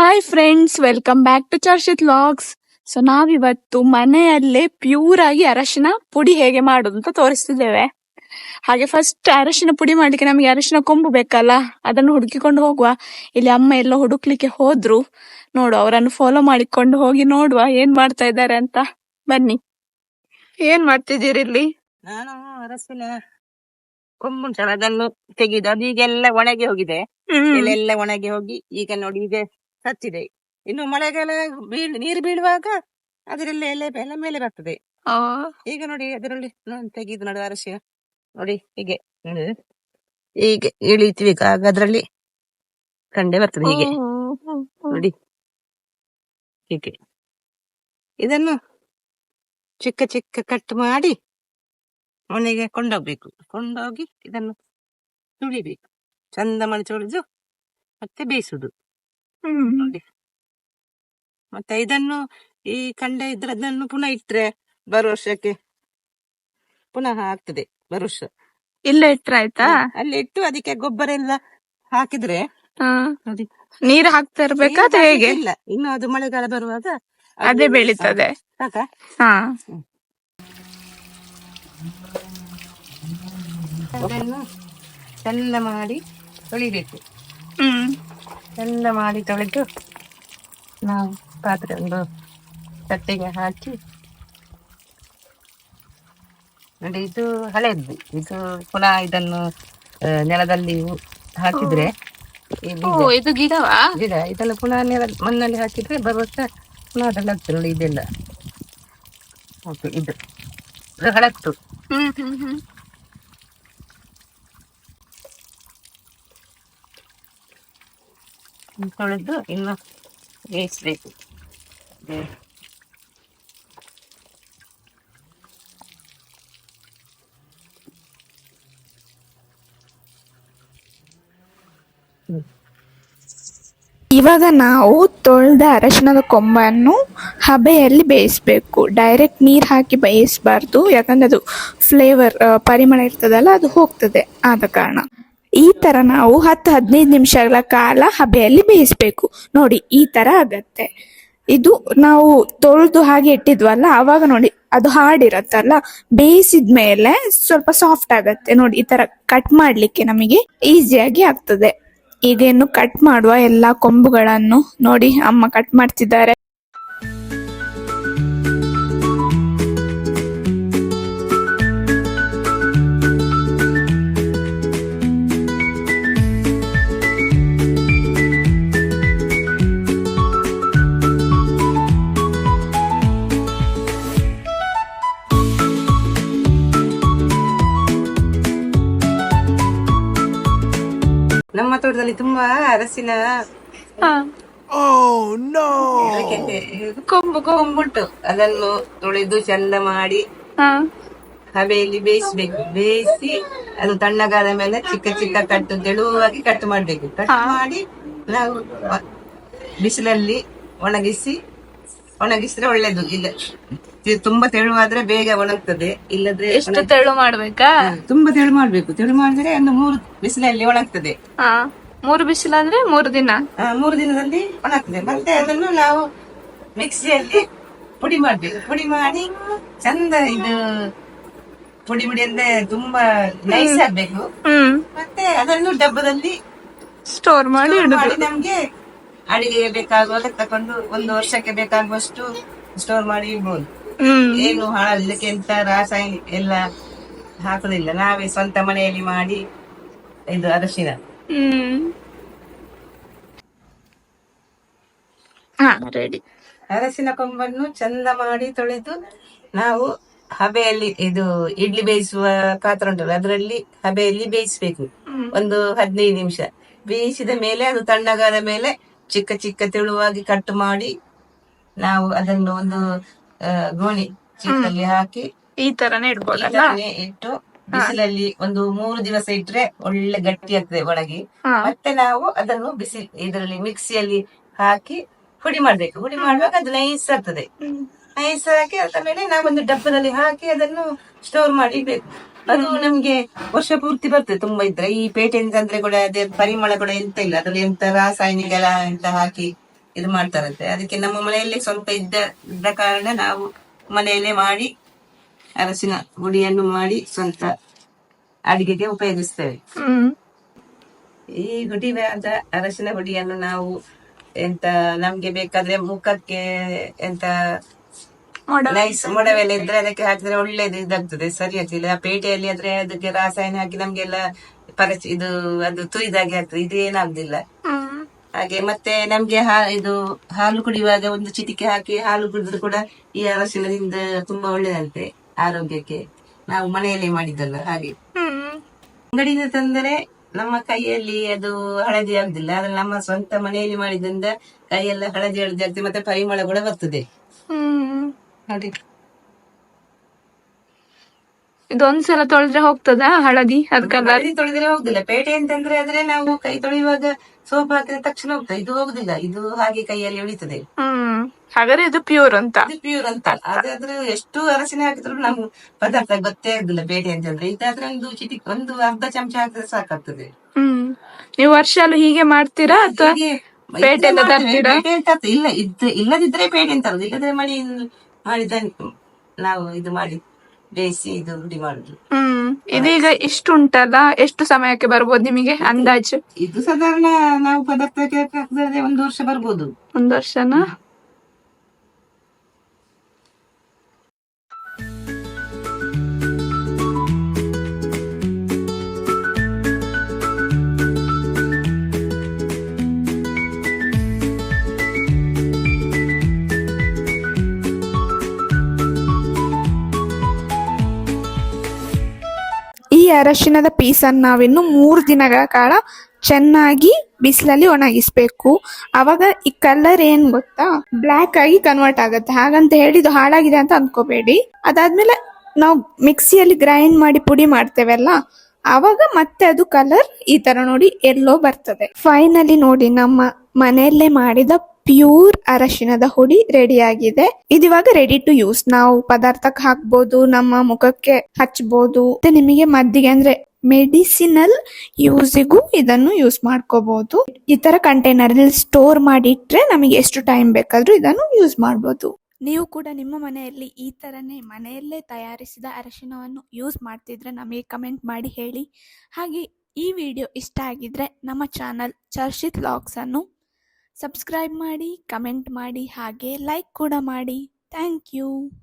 Hi friends welcome back to Charshith logs so ನಾವಿವತ್ತು ಮನೆಯಲ್ಲೇ pure ಆಗಿ ಅರಶಿನ ಪುಡಿ ಹೇಗೆ ಮಾಡುದು ಅಂತ ತೋರಿಸ್ತಿದ್ದೇವೆ. ಹಾಗೆ ಫಸ್ಟ್ ಅರಶಿನ ಪುಡಿ ಮಾಡ್ಲಿಕ್ಕೆ ನಮಗೆ ಅರಶಿನ ಕೊಂಬು ಬೇಕಲ್ಲ ಅದನ್ನು ಹುಡುಕಿಕೊಂಡು ಹೋಗುವ. ಇಲ್ಲಿ ಅಮ್ಮ ಎಲ್ಲ ಹುಡುಕ್ಲಿಕ್ಕೆ ಹೋದ್ರು. ನೋಡು ಅವರನ್ನು ಫಾಲೋ ಮಾಡಿಕೊಂಡು ಹೋಗಿ ನೋಡುವ ಏನ್ ಮಾಡ್ತಾ ಇದ್ದಾರೆ ಅಂತ. ಬನ್ನಿ. ಏನ್ ಮಾಡ್ತಿದ್ದೀರಿ ಇಲ್ಲಿ? ನಾನು ಅರಸಿನ ಕೊಂಬು ಅದನ್ನು ತೆಗೆದು ಅದು ಈಗೆಲ್ಲ ಒಣಗಿ ಹೋಗಿದೆ. ಎಲೆಲ್ಲ ಒಣಗಿ ಹೋಗಿ ಈಗ ನೋಡಿ ಈಗ ಹತ್ತಿದೆ ಇನ್ನು ಮಳೆಗಾಲ ಬೀಳ್ ನೀರು ಬೀಳುವಾಗ ಅದರಲ್ಲಿ ಎಲೆ ಎಲ್ಲ ಮೇಲೆ ಬರ್ತದೆ. ಆ, ಈಗ ನೋಡಿ ಅದರಲ್ಲಿ ನಾನು ತೆಗೆದು ನೋಡಿ ಅರಸಿನ ನೋಡಿ ಹೀಗೆ. ಹೀಗೆ ಇಳಿತೀವಿ ಆಗ ಅದರಲ್ಲಿ ಕಂಡೆ ಬರ್ತದೆ ಹೀಗೆ. ನೋಡಿ. ಹೀಗೆ. ಇದನ್ನು ಚಿಕ್ಕ ಚಿಕ್ಕ ಕಟ್ ಮಾಡಿ ಮನೆಗೆ ಕೊಂಡೋಗ್ಬೇಕು. ಕೊಂಡೋಗಿ ಇದನ್ನು ತುಳಿಬೇಕು. ಚಂದ ಮಾಡಿ ತುಳಿದು ಮತ್ತೆ ಬೇಯಿಸುದು. ನೋಡಿ. ಮತ್ತೆ ಇದನ್ನು ಈ ಕಂಡ ಇದ್ರೆ ಅದನ್ನು ಪುನಃ ಇಟ್ರೆ ಬರೋ ವರ್ಷಕ್ಕೆ ಪುನಃ ಆಗ್ತದೆ ಬರೋ ವರ್ಷ ಇಲ್ಲೇ ಇಟ್ರೆ ಆಯ್ತಾ? ಅಲ್ಲಿ ಇಟ್ಟು ಅದಕ್ಕೆ ಗೊಬ್ಬರ ಎಲ್ಲ ಹಾಕಿದ್ರೆ ಹಾ. ನೋಡಿ. ನೀರು ಹಾಕ್ತಾ ಇರ್ಬೇಕಾ ಅದು ಹೇಗೆ? ಇಲ್ಲ ಇನ್ನು ಅದು ಮಳೆಗಾಲ ಬರುವಾಗ ಅದೇ ಬೆಳೀತದೆ. ಸಾಕಾ ಹಾ. ಅದನ್ನು ಚೆಂದ ಮಾಡಿ ತೊಳಿಬೇಕು. ಹ್ಮ್. ಚೆಂದ ಮಾಡಿ ತೊಳೆದು ನಾವು ಪಾತ್ರೆ ಒಂದು ತಟ್ಟೆಗೆ ಹಾಕಿ ನೋಡಿ ಇದು ಹಳೆದ್ದು. ಇದು ಪುನಃ ಇದನ್ನು ನೆಲದಲ್ಲಿ ಹಾಕಿದ್ರೆ ಇದು ಗಿಡವಾ? ಗಿಡ ಇದೆಲ್ಲ ಪುನಃ ನೆಲ ಮಣ್ಣಲ್ಲಿ ಹಾಕಿದ್ರೆ ಬರುವಷ್ಟ ಪುನಃ ಅದೆಲ್ಲ ಆಗ್ತದೆ ನೋಡಿ ಇದೆಲ್ಲ. ಓಕೆ ಇದು. ಇದು ಹಳತ್ತು ಹ್ಮ್ ಹ್ಮ್ ಹ್ಮ್ ತೊಳೆದು ಇನ್ನು ಬೇಯಿಸ್ಬೇಕು. ಇವಾಗ ನಾವು ತೊಳೆದ ಅರಶಿನದ ಕೊಂಬನ್ನು ಹಬೆಯಲ್ಲಿ ಬೇಯಿಸ್ಬೇಕು. ಡೈರೆಕ್ಟ್ ನೀರು ಹಾಕಿ ಬೇಯಿಸಬಾರ್ದು. ಯಾಕಂದ್ರೆ ಅದು ಫ್ಲೇವರ್ ಪರಿಮಳ ಇರ್ತದಲ್ಲ ಅದು ಹೋಗ್ತದೆ. ಆದ ಕಾರಣ. ಈ ತರ ನಾವು ಹತ್ತು ಹದಿನೈದು ನಿಮಿಷಗಳ ಕಾಲ ಹಬೆಯಲ್ಲಿ ಬೇಯಿಸ್ಬೇಕು. ನೋಡಿ, ಈ ತರ ಆಗತ್ತೆ. ಇದು ನಾವು ತೊಳೆದು ಹಾಗೆ ಇಟ್ಟಿದ್ವಲ್ಲ, ಅವಾಗ ನೋಡಿ ಅದು ಹಾಡಿರತ್ತಲ್ಲ ಬೇಯಿಸಿದ ಮೇಲೆ ಸ್ವಲ್ಪ ಸಾಫ್ಟ್ ಆಗತ್ತೆ. ನೋಡಿ, ಈ ತರ ಕಟ್ ಮಾಡ್ಲಿಕ್ಕೆ ನಮಗೆ ಈಸಿಯಾಗಿ ಆಗ್ತದೆ. ಈಗ ಕಟ್ ಮಾಡುವ ಎಲ್ಲಾ ಕೊಂಬುಗಳನ್ನು ನೋಡಿ, ಅಮ್ಮ ಕಟ್ ಮಾಡ್ತಿದ್ದಾರೆ. ತೋಟದಲ್ಲಿ ತುಂಬಾ ಅರಸಿನ ಅದಕ್ಕೆ ಕೊಂಬು ಕೊಂಬುಂಟು ಅದನ್ನು ತೊಳೆದು ಚಂದ ಮಾಡಿ ಹಾ. ಹಬೆಯಲ್ಲಿ ಬೇಯಿಸ್ಬೇಕು. ಬೇಯಿಸಿ ಅದು ತಣ್ಣಗಾದ ಮೇಲೆ ಚಿಕ್ಕ ಚಿಕ್ಕ ಕಟ್ಟು ತೆಳುವಾಗಿ ಕಟ್ ಮಾಡ್ಬೇಕು. ಕಟ್ ಮಾಡಿ ನಾವು ಬಿಸಿಲಲ್ಲಿ ಒಣಗಿಸಿ ಒಣಗಿಸಿದ್ರೆ ಒಳ್ಳೇದು. ಇಲ್ಲ. ತುಂಬಾ ತೆಳುವಾದ್ರೆ ಬೇಗ ಒಣಗ್ತದೆ ಇಲ್ಲದ್ರೆ ಎಷ್ಟು ತೆಳು ಮಾಡ್ಬೇಕಾ? ತುಂಬಾ ತೆಳು ಮಾಡ್ಬೇಕು. ತೆಳು ಮಾಡಿದ್ರೆ ಒಂದು ಮೂರು ಬಿಸಿಲಲ್ಲಿ ಒಣಗ್ತದೆ. ಮೂರು ಬಿಸಿಲಂದ್ರೆ ಮೂರು ದಿನ? ಮೂರು ದಿನದಲ್ಲಿ ಒಣಗ್ತದೆ. ಮತ್ತೆ ಅದನ್ನು ನಾವು ಮಿಕ್ಸಿಯಲ್ಲಿ ಪುಡಿ ಮಾಡ್ಬೇಕು. ಪುಡಿ ಮಾಡಿ ಚಂದ ಇದು ಪುಡಿ ಪುಡಿ ಅಂದ್ರೆ ತುಂಬಾ ನೈಸ್ ಆಗ್ಬೇಕು. ಮತ್ತೆ ಅದನ್ನು ಡಬ್ಬದಲ್ಲಿ ಸ್ಟೋರ್ ಮಾಡಿ ಮಾಡಿ ನಮ್ಗೆ ಅಡಿಗೆಗೆ ಬೇಕಾಗುವಾಗ ತಕೊಂಡು ಒಂದು ವರ್ಷಕ್ಕೆ ಬೇಕಾಗುವಷ್ಟು ಸ್ಟೋರ್ ಮಾಡಿ ಇಡ್ಬೋದು. ಏನು ಎಂತ ರಾಸಾಯನಿಕ ಎಲ್ಲ ಹಾಕುದಿಲ್ಲ. ನಾವೇ ಸ್ವಂತ ಮನೆಯಲ್ಲಿ ಮಾಡಿ ಇದು ಅರಶಿನ. ಅರಸಿನ ಕೊಂಬನ್ನು ಚಂದ ಮಾಡಿ ತೊಳೆದು ನಾವು ಹಬೆಯಲ್ಲಿ ಇದು ಇಡ್ಲಿ ಬೇಯಿಸುವ ಪಾತ್ರ ಉಂಟಲ್ಲ ಅದರಲ್ಲಿ ಹಬೆಯಲ್ಲಿ ಬೇಯಿಸ್ಬೇಕು. ಒಂದು ಹದಿನೈದು ನಿಮಿಷ. ಬೇಯಿಸಿದ ಮೇಲೆ ಅದು ತಣ್ಣಗಾದ ಮೇಲೆ ಚಿಕ್ಕ ಚಿಕ್ಕ ತೆಳುವಾಗಿ ಕಟ್ ಮಾಡಿ ನಾವು ಅದನ್ನು ಒಂದು ಗೋಣಿ ಚೀಲದಲ್ಲಿ ಹಾಕಿ ಈ ತರನೇ ಇಡ್ಬೋದಲ್ಲ? ಇಟ್ಟು ಬಿಸಿಲಲ್ಲಿ ಒಂದು ಮೂರು ದಿವಸ ಇಟ್ರೆ ಒಳ್ಳೆ ಗಟ್ಟಿ ಆಗ್ತದೆ ಒಳಗೆ. ಮತ್ತೆ ನಾವು ಅದನ್ನು ಬಿಸಿ ಇದರಲ್ಲಿ ಮಿಕ್ಸಿಯಲ್ಲಿ ಹಾಕಿ ಹುಡಿ ಮಾಡ್ಬೇಕು. ಹುಡಿ ಮಾಡುವಾಗ ಅದು ನೈಸ್ ಆಗ್ತದೆ. ನೈಸ್ ಹಾಕಿ ಅದ ಮೇಲೆ ನಾವೊಂದು ಡಬ್ಬದಲ್ಲಿ ಹಾಕಿ ಅದನ್ನು ಸ್ಟೋರ್ ಮಾಡಿ ಇಡ್ಬೇಕು. ಅದು ನಮ್ಗೆ ವರ್ಷ ಪೂರ್ತಿ ಬರ್ತದೆ. ತುಂಬಾ ಇದ್ರೆ ಈ ಪೇಟೆಯಿಂದ ಅಂದ್ರೆ ಕೂಡ ಅದೇ ಪರಿಮಳ ಕೂಡ ಎಂತ ಇಲ್ಲ. ಅದ್ರಲ್ಲಿ ಎಂತ ರಾಸಾಯನಿಕ ಎಲ್ಲ ಎಂತ ಹಾಕಿ ಇದು ಮಾಡ್ತಾರಂತೆ. ಅದಕ್ಕೆ ನಮ್ಮ ಮನೆಯಲ್ಲಿ ಸ್ವಲ್ಪ ಇದ್ದ ಇದ್ದ ಕಾರಣ ನಾವು ಮನೆಯಲ್ಲೇ ಮಾಡಿ ಅರಸಿನ ಗುಡಿಯನ್ನು ಮಾಡಿ ಸ್ವಂತ ಅಡಿಗೆಗೆ ಉಪಯೋಗಿಸ್ತೇವೆ. ಈ ಹುಡಿಯಾದ ಅರಸಿನ ಹುಡಿಯನ್ನು ನಾವು ಎಂತ ನಮ್ಗೆ ಬೇಕಾದ್ರೆ ಮುಖಕ್ಕೆ ಎಂತ ನೈಸ್ ಮೊಡವೆಲ್ಲ ಇದ್ರೆ ಅದಕ್ಕೆ ಹಾಕಿದ್ರೆ ಒಳ್ಳೇದು ಇದಾಗ್ತದೆ. ಸರಿ ಆಗ್ತಿಲ್ಲ ಪೇಟೆಯಲ್ಲಿ ಆದ್ರೆ ಅದಕ್ಕೆ ರಾಸಾಯನ ಹಾಕಿ ನಮ್ಗೆಲ್ಲ ಪರಚ ಇದು ಅದು ತುರಿದಾಗೆ ಆಗ್ತದೆ. ಇದು ಏನಾಗುದಿಲ್ಲ. ಹಾಗೆ ಮತ್ತೆ ನಮ್ಗೆ ಹಾ ಇದು ಹಾಲು ಕುಡಿಯುವಾಗ ಒಂದು ಚಿಟಿಕೆ ಹಾಕಿ ಹಾಲು ಕುಡಿದ್ರು ಕೂಡ ಈ ಅರಸಿನದಿಂದ ತುಂಬಾ ಒಳ್ಳೇದಂತೆ ಆರೋಗ್ಯಕ್ಕೆ. ನಾವು ಮನೆಯಲ್ಲೇ ಮಾಡಿದ್ದಲ್ಲ ಹಾಗೆ. ಹ್ಮ್. ಅಂಗಡಿಯಿಂದ ತಂದರೆ ನಮ್ಮ ಕೈಯಲ್ಲಿ ಅದು ಹಳದಿ ಆಗುದಿಲ್ಲ. ಆದ್ರೆ ನಮ್ಮ ಸ್ವಂತ ಮನೆಯಲ್ಲಿ ಮಾಡಿದ್ರಿಂದ ಕೈಯೆಲ್ಲ ಹಳದಿ ಹಳದಿ ಆಗ್ತದೆ ಮತ್ತೆ ಪರಿಮಳ ಕೂಡ ಬರ್ತದೆ. ಹ್ಮ್. ನೋಡಿ. ಇದೊಂದ್ಸಲ ತೊಳೆದ್ರೆ ಹೋಗ್ತದಾ ಹಳದಿ ಅದ್ ಕಲರ್ ಹಳದಿ ತೊಳೆದ್ರೆ ಹೋಗುದಿಲ್ಲ. ಪೇಟೆ ಅಂತಂದ್ರೆ ಆದ್ರೆ ನಾವು ಕೈ ತೊಳೆಯುವಾಗ ಸೋಪ್ ಹಾಕಿದ ತಕ್ಷಣ ಹೋಗ್ತದೆ. ಇದು ಹೋಗುದಿಲ್ಲ. ಇದು ಹಾಗೆ ಕೈಯಲ್ಲಿ ಉಳಿತದೆ ಹ್ಮ್. ಹಾಗಾದ್ರೆ ಇದು ಪ್ಯೂರ್ ಅಂತ. ಪ್ಯೂರ್ ಅಂತ ಅದಾದ್ರೆ ಎಷ್ಟು ಅರಸಿನ ಹಾಕಿದ್ರು ನಮ್ಗೆ ಪದಾರ್ಥ ಗೊತ್ತೇ ಆಗುದಿಲ್ಲ ಪೇಟೆ ಅಂತಂದ್ರೆ. ಇದಾದ್ರೆ ಒಂದು ಚಿಟಿ ಒಂದು ಅರ್ಧ ಚಮಚ ಹಾಕಿದ್ರೆ ಸಾಕಾಗ್ತದೆ. ಹ್ಮ್. ನೀವು ವರ್ಷ ಹೀಗೆ ಮಾಡ್ತೀರಾ ಅಥವಾ ಹೀಗೆ ಪೇಟೆಯಿಂದ ಇದ್ರೆ ತರ್ತೀರಾ? ಪೇಟೆ ಅಂತ ಇಲ್ಲ. ಇಲ್ಲದಿದ್ರೆ ಪೇಟೆ ಅಂತ ಇಲ್ಲದ್ರೆ ಮಳಿ ಮಾಡಿದ ನಾವು ಇದು ಮಾಡಿ. ಬೇಯಿಸಿ ಇದು ರೂಢಿ ಮಾಡುದು. ಹ್ಮ್ ಇದೀಗ ಇಷ್ಟು ಉಂಟಲ್ಲ ಎಷ್ಟು ಸಮಯಕ್ಕೆ ಬರ್ಬೋದು ನಿಮಗೆ ಅಂದಾಜು? ಇದು ಸಾಧಾರಣ ನಾವು ಪದಾರ್ಥಕ್ಕೆ ಹಾಕಿದ್ರೆ ಒಂದು ವರ್ಷ ಬರ್ಬೋದು. ಒಂದು ವರ್ಷನಾ? ಅರಶಿನದ ಪೀಸನ್ನು ನಾವಿನ್ನು ಮೂರು ದಿನಗಳ ಕಾಲ ಚೆನ್ನಾಗಿ ಬಿಸಿಲಲ್ಲಿ ಒಣಗಿಸ್ಬೇಕು. ಅವಾಗ ಈ ಕಲರ್ ಏನ್ ಗೊತ್ತಾ? ಬ್ಲ್ಯಾಕ್ ಆಗಿ ಕನ್ವರ್ಟ್ ಆಗುತ್ತೆ. ಹಾಗಂತ ಹೇಳಿ ಇದು ಹಾಳಾಗಿದೆ ಅಂತ ಅನ್ಕೋಬೇಡಿ ಅದಾದ್ಮೇಲೆ ನಾವು ಮಿಕ್ಸಿಯಲ್ಲಿ ಗ್ರೈಂಡ್ ಮಾಡಿ ಪುಡಿ ಮಾಡ್ತೇವಲ್ಲ, ಅವಾಗ ಮತ್ತೆ ಅದು ಕಲರ್ ಈ ತರ ನೋಡಿ ಎಲ್ಲೋ ಬರ್ತದೆ. ಫೈನಲಿ ನೋಡಿ ನಮ್ಮ ಮನೆಯಲ್ಲೇ ಮಾಡಿದ ಪ್ಯೂರ್ ಅರಶಿನದ ಹುಡಿ ರೆಡಿ ಆಗಿದೆ ಇದಿವಾಗ ರೆಡಿ ಟು ಯೂಸ್ ನಾವು ಪದಾರ್ಥಕ್ಕೆ ಹಾಕ್ಬೋದು, ನಮ್ಮ ಮುಖಕ್ಕೆ ಹಚ್ಬೋದು. ಮತ್ತೆ ನಿಮಗೆ ಮದ್ದಿಗೆ ಅಂದ್ರೆ ಮೆಡಿಸಿನಲ್ ಯೂಸಿಗೂ ಇದನ್ನು ಯೂಸ್ ಮಾಡ್ಕೋಬಹುದು ಈ ತರ ಕಂಟೈನರ್ ಸ್ಟೋರ್ ಮಾಡಿಟ್ರೆ ನಮಗೆ ಎಷ್ಟು ಟೈಮ್ ಬೇಕಾದ್ರೂ ಇದನ್ನು ಯೂಸ್ ಮಾಡಬಹುದು ನೀವು ಕೂಡ ನಿಮ್ಮ ಮನೆಯಲ್ಲಿ ಈ ತರನೇ ಮನೆಯಲ್ಲೇ ತಯಾರಿಸಿದ ಅರಶಿನವನ್ನು ಯೂಸ್ ಮಾಡ್ತಿದ್ರೆ ನಮಗೆ ಕಮೆಂಟ್ ಮಾಡಿ ಹೇಳಿ. ಹಾಗೆ ಈ ವಿಡಿಯೋ ಇಷ್ಟ ಆಗಿದ್ರೆ ನಮ್ಮ ಚಾನಲ್ ಚರ್ಷಿತ್ ಲಾಗ್ಸ್ ಅನ್ನು ಸಬ್ಸ್ಕ್ರೈಬ್ ಮಾಡಿ ಕಮೆಂಟ್ ಮಾಡಿ ಹಾಗೆ ಲೈಕ್ ಕೂಡ ಮಾಡಿ. Thank you